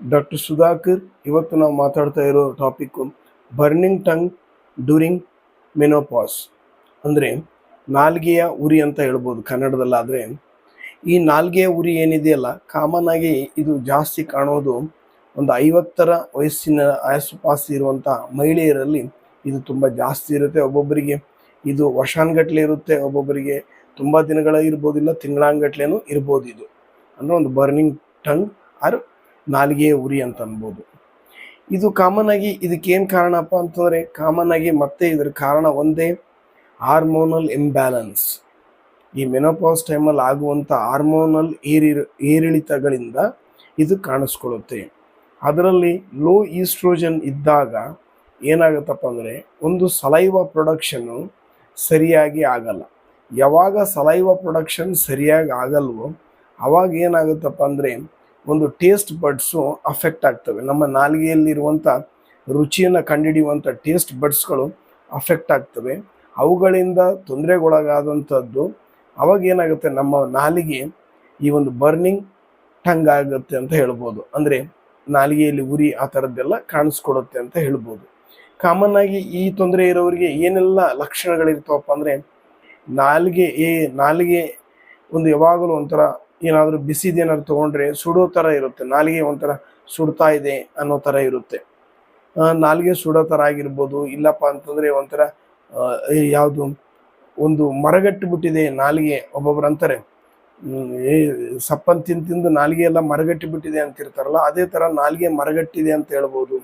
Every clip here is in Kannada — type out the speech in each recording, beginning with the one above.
ಡಾಕ್ಟರ್ ಸುಧಾಕರ್ ಇವತ್ತು ನಾವು ಮಾತಾಡ್ತಾ ಇರೋ topic burning tongue during menopause ಅಂದರೆ ನಾಲ್ಗೆಯ ಉರಿ ಅಂತ ಹೇಳ್ಬೋದು ಕನ್ನಡದಲ್ಲಾದರೆ ಈ ನಾಲ್ಗೆಯ ಉರಿ ಏನಿದೆಯಲ್ಲ ಕಾಮನ್ ಆಗಿ ಇದು ಜಾಸ್ತಿ ಕಾಣೋದು ಒಂದು ಐವತ್ತರ ವಯಸ್ಸಿನ ಆಸುಪಾಸು ಇರುವಂಥ ಮಹಿಳೆಯರಲ್ಲಿ ಇದು ತುಂಬ ಜಾಸ್ತಿ ಇರುತ್ತೆ. ಒಬ್ಬೊಬ್ಬರಿಗೆ ಇದು ವರ್ಷಾನ್ಗಟ್ಲೆ ಇರುತ್ತೆ, ಒಬ್ಬೊಬ್ಬರಿಗೆ ತುಂಬ ದಿನಗಳ ಇರ್ಬೋದಿಲ್ಲ ತಿಂಗಳಾನ್ಗಟ್ಲೆನೂ ಇರ್ಬೋದು ಇದು. ಅಂದರೆ ಒಂದು ಬರ್ನಿಂಗ್ ಟಂಗ್ ಆರ್ ನಾಲಿಗೆಯ ಉರಿ ಅಂತ ಅನ್ಬೋದು. ಇದು ಕಾಮನ್ ಆಗಿ ಇದಕ್ಕೇನು ಕಾರಣಪ್ಪ ಅಂತಂದರೆ ಕಾಮನ್ ಆಗಿ ಮತ್ತೆ ಇದರ ಕಾರಣ ಒಂದೇ ಹಾರ್ಮೋನಲ್ ಇಂಬ್ಯಾಲೆನ್ಸ್ ಈ ಮೆನೋಪಾಸ್ ಟೈಮಲ್ಲಿ ಆಗುವಂಥ ಹಾರ್ಮೋನಲ್ ಏರಿ ಏರಿಳಿತಗಳಿಂದ ಇದು ಕಾಣಿಸ್ಕೊಳ್ಳುತ್ತೆ. ಅದರಲ್ಲಿ ಲೋ ಈಸ್ಟ್ರೋಜನ್ ಇದ್ದಾಗ ಏನಾಗುತ್ತಪ್ಪ ಅಂದರೆ ಒಂದು ಸಲೈವ ಪ್ರೊಡಕ್ಷನ್ನು ಸರಿಯಾಗಿ ಆಗಲ್ಲ. ಯಾವಾಗ ಸಲೈವ ಪ್ರೊಡಕ್ಷನ್ ಸರಿಯಾಗಿ ಆಗಲ್ವೋ ಅವಾಗ ಏನಾಗುತ್ತಪ್ಪ ಅಂದರೆ ಒಂದು ಟೇಸ್ಟ್ ಬಡ್ಸು ಅಫೆಕ್ಟ್ ಆಗ್ತವೆ. ನಮ್ಮ ನಾಲಿಗೆಯಲ್ಲಿರುವಂಥ ರುಚಿಯನ್ನು ಕಂಡುಹಿಡಿಯುವಂಥ ಟೇಸ್ಟ್ ಬಡ್ಸ್ಗಳು ಅಫೆಕ್ಟ್ ಆಗ್ತವೆ. ಅವುಗಳಿಂದ ತೊಂದರೆಗೊಳಗಾದಂಥದ್ದು ಅವಾಗ ಏನಾಗುತ್ತೆ? ನಮ್ಮ ನಾಲಿಗೆ ಈ ಒಂದು ಬರ್ನಿಂಗ್ ಟಂಗ್ ಆಗುತ್ತೆ ಅಂತ ಹೇಳ್ಬೋದು. ಅಂದರೆ ನಾಲಿಗೆಯಲ್ಲಿ ಉರಿ ಆ ಥರದ್ದೆಲ್ಲ ಕಾಣಿಸ್ಕೊಡುತ್ತೆ ಅಂತ ಹೇಳ್ಬೋದು. ಕಾಮನ್ ಆಗಿ ಈ ತೊಂದರೆ ಇರೋರಿಗೆ ಏನೆಲ್ಲ ಲಕ್ಷಣಗಳಿರ್ತಾವಪ್ಪ ಅಂದರೆ ನಾಲಿಗೆ ಏ ನಾಲಿಗೆ ಒಂದು ಯಾವಾಗಲೂ ಒಂಥರ ಏನಾದರೂ ಬಿಸಿದೇನಾದ್ರು ತೊಗೊಂಡ್ರೆ ಸುಡೋ ಥರ ಇರುತ್ತೆ. ನಾಲಿಗೆ ಒಂಥರ ಸುಡ್ತಾ ಇದೆ ಅನ್ನೋ ಥರ ಇರುತ್ತೆ. ನಾಲಿಗೆ ಸುಡೋ ಥರ ಆಗಿರ್ಬೋದು, ಇಲ್ಲಪ್ಪ ಅಂತಂದರೆ ಒಂಥರ ಯಾವುದು ಒಂದು ಮರಗಟ್ಟು ಬಿಟ್ಟಿದೆ ನಾಲಿಗೆ, ಒಬ್ಬೊಬ್ರು ಅಂತಾರೆ. ಸಪ್ಪನ್ ತಿಂದು ತಿಂದು ನಾಲಿಗೆ ಎಲ್ಲ ಮರಗಟ್ಟಿಬಿಟ್ಟಿದೆ ಅಂತಿರ್ತಾರಲ್ಲ, ಅದೇ ಥರ ನಾಲಿಗೆ ಮರಗಟ್ಟಿದೆ ಅಂತ ಹೇಳ್ಬೋದು.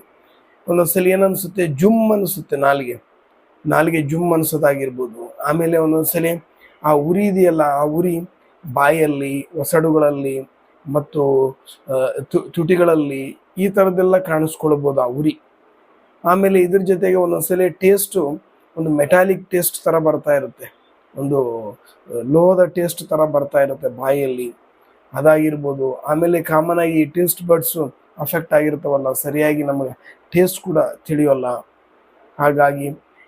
ಒಂದೊಂದ್ಸಲಿ ಏನನ್ಸುತ್ತೆ? ಜುಮ್ ಅನಿಸುತ್ತೆ ನಾಲಿಗೆ. ನಾಲಿಗೆ ಜುಮ್ ಅನ್ಸೋದಾಗಿರ್ಬೋದು. ಆಮೇಲೆ ಒಂದೊಂದ್ಸಲಿ ಆ ಉರಿ ಇದೆಯಲ್ಲ, ಆ ಉರಿ ಬಾಯಲ್ಲಿ, ಒಸಡುಗಳಲ್ಲಿ ಮತ್ತು ತುಟಿಗಳಲ್ಲಿ ಈ ಥರದ್ದೆಲ್ಲ ಕಾಣಿಸ್ಕೊಳ್ಬೋದು ಆ ಉರಿ. ಆಮೇಲೆ ಇದ್ರ ಜೊತೆಗೆ ಒಂದೊಂದ್ಸಲ ಟೇಸ್ಟು, ಒಂದು ಮೆಟಾಲಿಕ್ ಟೇಸ್ಟ್ ಥರ ಬರ್ತಾ ಇರುತ್ತೆ. ಒಂದು ಲೋಹದ ಟೇಸ್ಟ್ ಥರ ಬರ್ತಾ ಇರುತ್ತೆ ಬಾಯಲ್ಲಿ. ಅದಾಗಿರ್ಬೋದು, ಆಮೇಲೆ ಕಾಮನ್ ಆಗಿ ಟೇಸ್ಟ್ ಬಡ್ಸು ಅಫೆಕ್ಟ್ ಆಗಿರ್ತವಲ್ಲ, ಸರಿಯಾಗಿ ನಮಗೆ ಟೇಸ್ಟ್ ಕೂಡ ತಿಳಿಯೋಲ್ಲ. ಹಾಗಾಗಿ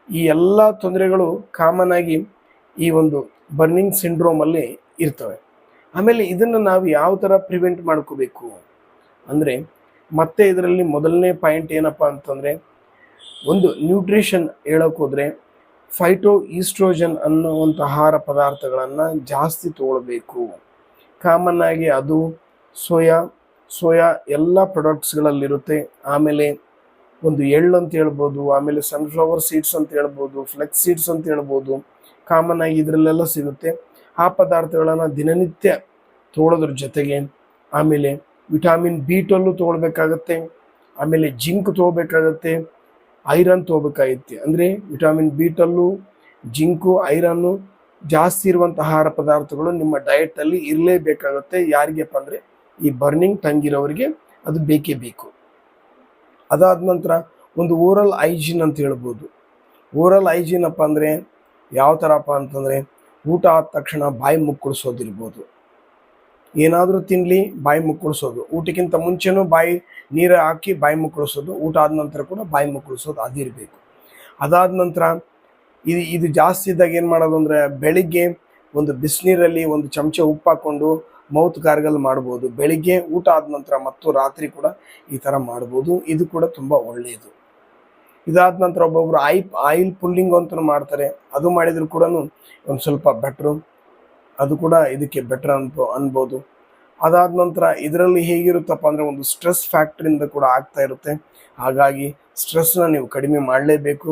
ಈ ಎಲ್ಲ ತೊಂದರೆಗಳು ಕಾಮನ್ ಆಗಿ ಈ ಒಂದು ಬರ್ನಿಂಗ್ ಸಿಂಡ್ರೋಮಲ್ಲಿ ಇರ್ತವೆ. ಆಮೇಲೆ ಇದನ್ನು ನಾವು ಯಾವ ಥರ ಪ್ರಿವೆಂಟ್ ಮಾಡ್ಕೋಬೇಕು? ಅಂದರೆ ಮತ್ತೆ ಇದರಲ್ಲಿ ಮೊದಲನೇ ಪಾಯಿಂಟ್ ಏನಪ್ಪ ಅಂತಂದರೆ, ಒಂದು ನ್ಯೂಟ್ರಿಷನ್ ಹೇಳೋಕ್ಕೋದ್ರೆ ಫೈಟೋ ಈಸ್ಟ್ರೋಜನ್ ಅನ್ನುವಂಥ ಆಹಾರ ಪದಾರ್ಥಗಳನ್ನು ಜಾಸ್ತಿ ತಗೊಳ್ಬೇಕು. ಕಾಮನ್ ಆಗಿ ಅದು ಸೋಯಾ ಸೋಯಾ ಎಲ್ಲ ಪ್ರಾಡಕ್ಟ್ಸ್ಗಳಲ್ಲಿರುತ್ತೆ ಆಮೇಲೆ ಒಂದು ಎಳ್ಳು ಅಂತ ಹೇಳ್ಬೋದು, ಆಮೇಲೆ ಸನ್ಫ್ಲವರ್ ಸೀಡ್ಸ್ ಅಂತ ಹೇಳ್ಬೋದು ಫ್ಲೆಕ್ಸ್ ಸೀಡ್ಸ್ ಅಂತ ಹೇಳ್ಬೋದು. ಕಾಮನ್ ಆಗಿ ಇದರಲ್ಲೆಲ್ಲ ಸಿಗುತ್ತೆ. ಆ ಪದಾರ್ಥಗಳನ್ನು ದಿನನಿತ್ಯ ತೊಗೊಳೋದ್ರ ಜೊತೆಗೆ ಆಮೇಲೆ ವಿಟಾಮಿನ್ ಬಿ ಟ್ವೆಲ್ಲು ತೊಗೊಳ್ಬೇಕಾಗತ್ತೆ, ಆಮೇಲೆ ಜಿಂಕ್ ತೊಗೋಬೇಕಾಗತ್ತೆ ಐರನ್ ತೊಗೋಬೇಕಾಗತ್ತೆ ಅಂದರೆ vitamin B twelve zinc, iron ಜಾಸ್ತಿ ಇರುವಂಥ ಆಹಾರ ಪದಾರ್ಥಗಳು ನಿಮ್ಮ ಡಯೆಟಲ್ಲಿ ಇರಲೇಬೇಕಾಗುತ್ತೆ. ಯಾರಿಗೆಪ್ಪ ಅಂದರೆ ಈ ಬರ್ನಿಂಗ್ ತಂಗಿರೋರಿಗೆ ಅದು ಬೇಕೇ ಬೇಕು. ಅದಾದ ನಂತರ ಒಂದು ಓರಲ್ ಐಜಿನ್ ಅಂತ ಹೇಳ್ಬೋದು. ಓರಲ್ ಅಪ್ಪ ಅಂದರೆ ಯಾವ ಥರಪ್ಪ ಅಂತಂದರೆ ಊಟ ಆದ ತಕ್ಷಣ ಬಾಯಿ ಮುಕ್ಕಳಿಸೋದಿರ್ಬೋದು. ಏನಾದರೂ ತಿನ್ನಲಿ ಬಾಯಿ ಮುಕ್ಕಳಿಸೋದು. ಊಟಕ್ಕಿಂತ ಮುಂಚೆನೂ ಬಾಯಿ ನೀರು ಹಾಕಿ ಬಾಯಿ ಮುಕ್ಕಳಿಸೋದು. ಊಟ ಆದ ನಂತರ ಕೂಡ ಬಾಯಿ ಮುಕ್ಕಳಿಸೋದು ಅದಿರಬೇಕು ಅದಾದ ನಂತರ ಇದು ಇದು ಜಾಸ್ತಿ ಇದ್ದಾಗ ಏನು ಮಾಡೋದು ಅಂದರೆ ಬೆಳಿಗ್ಗೆ ಒಂದು ಬಿಸಿನೀರಲ್ಲಿ ಒಂದು ಚಮಚ ಉಪ್ಪು ಹಾಕ್ಕೊಂಡು ಮೌತ್ ಗಾರ್ಗಲ್ ಮಾಡ್ಬೋದು. ಬೆಳಿಗ್ಗೆ ಊಟ ಆದ ನಂತರ ಮತ್ತು ರಾತ್ರಿ ಕೂಡ ಈ ಥರ ಮಾಡ್ಬೋದು. ಇದು ಕೂಡ ತುಂಬ ಒಳ್ಳೆಯದು ಇದಾದ ನಂತರ ಒಬ್ಬೊಬ್ರು ಐ ಆಯಿಲ್ ಪುಲ್ಲಿಂಗ್ ಅಂತ ಮಾಡ್ತಾರೆ. ಅದು ಮಾಡಿದ್ರು ಕೂಡ ಒಂದು ಸ್ವಲ್ಪ ಬೆಟ್ರು. ಅದು ಕೂಡ ಇದಕ್ಕೆ ಬೆಟ್ರ್ ಅನ್ಬೋ, ಅನ್ಬೋದು. ಅದಾದ ನಂತರ ಇದರಲ್ಲಿ ಹೇಗಿರುತ್ತಪ್ಪ ಅಂದರೆ ಒಂದು ಸ್ಟ್ರೆಸ್ ಫ್ಯಾಕ್ಟ್ರಿಂದ ಕೂಡ ಆಗ್ತಾ ಇರುತ್ತೆ. ಹಾಗಾಗಿ ಸ್ಟ್ರೆಸ್ನ ನೀವು ಕಡಿಮೆ ಮಾಡಲೇಬೇಕು.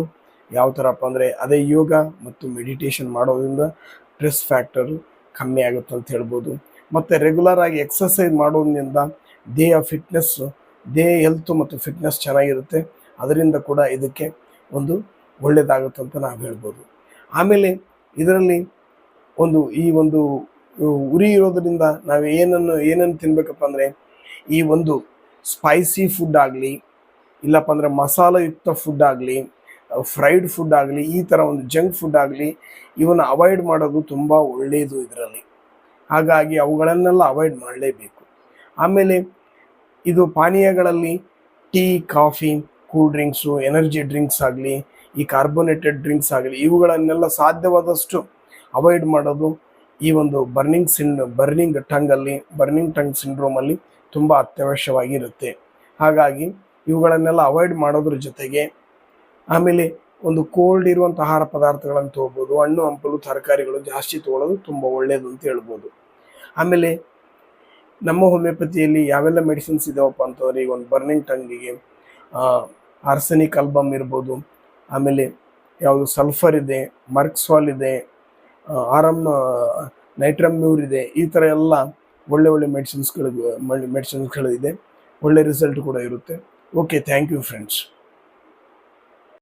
ಯಾವ ಥರಪ್ಪ ಅಂದರೆ ಅದೇ ಯೋಗ ಮತ್ತು ಮೆಡಿಟೇಷನ್ ಮಾಡೋದ್ರಿಂದ ಸ್ಟ್ರೆಸ್ ಫ್ಯಾಕ್ಟರು ಕಮ್ಮಿ ಆಗುತ್ತೆ ಅಂತ ಹೇಳ್ಬೋದು. ಮತ್ತು ರೆಗ್ಯುಲರ್ ಆಗಿ ಎಕ್ಸಸೈಸ್ ಮಾಡೋದ್ರಿಂದ ದೇಹ ಫಿಟ್ನೆಸ್ಸು ದೇಹ ಹೆಲ್ತು ಮತ್ತು ಫಿಟ್ನೆಸ್ ಚೆನ್ನಾಗಿರುತ್ತೆ. ಅದರಿಂದ ಕೂಡ ಇದಕ್ಕೆ ಒಂದು ಒಳ್ಳೆಯದಾಗುತ್ತೆ ಅಂತ ನಾವು ಹೇಳ್ಬೋದು. ಆಮೇಲೆ ಇದರಲ್ಲಿ ಒಂದು ಈ ಒಂದು ಉರಿ ಇರೋದರಿಂದ ನಾವು ಏನನ್ನು ಏನನ್ನು ತಿನ್ಬೇಕಪ್ಪ ಅಂದರೆ ಈ ಒಂದು ಸ್ಪೈಸಿ ಫುಡ್ ಆಗಲಿ, ಇಲ್ಲಪ್ಪ ಅಂದರೆ ಮಸಾಲೆಯುಕ್ತ ಫುಡ್ ಆಗಲಿ ಫ್ರೈಡ್ ಫುಡ್ ಆಗಲಿ, ಈ ಥರ ಒಂದು ಜಂಕ್ ಫುಡ್ ಆಗಲಿ, ಇವನ್ನು ಅವಾಯ್ಡ್ ಮಾಡೋದು ತುಂಬ ಒಳ್ಳೆಯದು ಇದರಲ್ಲಿ. ಹಾಗಾಗಿ ಅವುಗಳನ್ನೆಲ್ಲ ಅವಾಯ್ಡ್ ಮಾಡಲೇಬೇಕು. ಆಮೇಲೆ ಇದು ಪಾನೀಯಗಳಲ್ಲಿ tea, coffee cool drinks energy drinks ಆಗಲಿ, ಈ ಕಾರ್ಬೋನೇಟೆಡ್ ಡ್ರಿಂಕ್ಸ್ ಆಗಲಿ, ಇವುಗಳನ್ನೆಲ್ಲ ಸಾಧ್ಯವಾದಷ್ಟು ಅವಾಯ್ಡ್ ಮಾಡೋದು ಈ ಒಂದು ಬರ್ನಿಂಗ್ ಸಿನ್ ಬರ್ನಿಂಗ್ ಟಂಗಲ್ಲಿ ಬರ್ನಿಂಗ್ ಟಂಗ್ ಸಿಂಡ್ರೋಮಲ್ಲಿ ತುಂಬ ಅತ್ಯವಶ್ಯವಾಗಿರುತ್ತೆ ಹಾಗಾಗಿ ಇವುಗಳನ್ನೆಲ್ಲ ಅವಾಯ್ಡ್ ಮಾಡೋದ್ರ ಜೊತೆಗೆ ಆಮೇಲೆ ಒಂದು ಕೋಲ್ಡ್ ಇರುವಂಥ ಆಹಾರ ಪದಾರ್ಥಗಳನ್ನು ತೊಗೋಬೋದು, ಹಣ್ಣು, ಹಂಪಲು, ತರಕಾರಿಗಳು ಜಾಸ್ತಿ ತೊಗೊಳ್ಳೋದು ತುಂಬ ಒಳ್ಳೆಯದು ಅಂತ ಹೇಳ್ಬೋದು. ಆಮೇಲೆ ನಮ್ಮ ಹೋಮಿಯೋಪತಿಯಲ್ಲಿ ಯಾವೆಲ್ಲ ಮೆಡಿಸಿನ್ಸ್ ಇದಾವಪ್ಪ ಅಂತಂದರೆ ಈಗ ಒಂದು ಬರ್ನಿಂಗ್ ಟಂಗಿಗೆ ಆರ್ಸೆನಿಕ್ ಆಲ್ಬಮ್ ಇರ್ಬೋದು, ಆಮೇಲೆ ಯಾವುದು ಸಲ್ಫರ್ ಇದೆ ಮರ್ಕ್ಸ್ವಾಲ್ ಇದೆ ಆರಮ್ ನೈಟ್ರಮ್ ಮ್ಯೂರ್ ಇದೆ, ಈ ಥರ ಎಲ್ಲ ಒಳ್ಳೆ ಒಳ್ಳೆ ಮೆಡಿಸಿನ್ಸ್ಗಳು ಮೆಡಿಸಿನ್ಸ್ಗಳು ಇದೆ ಒಳ್ಳೆ ರಿಸಲ್ಟ್ ಕೂಡ ಇರುತ್ತೆ. Okay thank you friends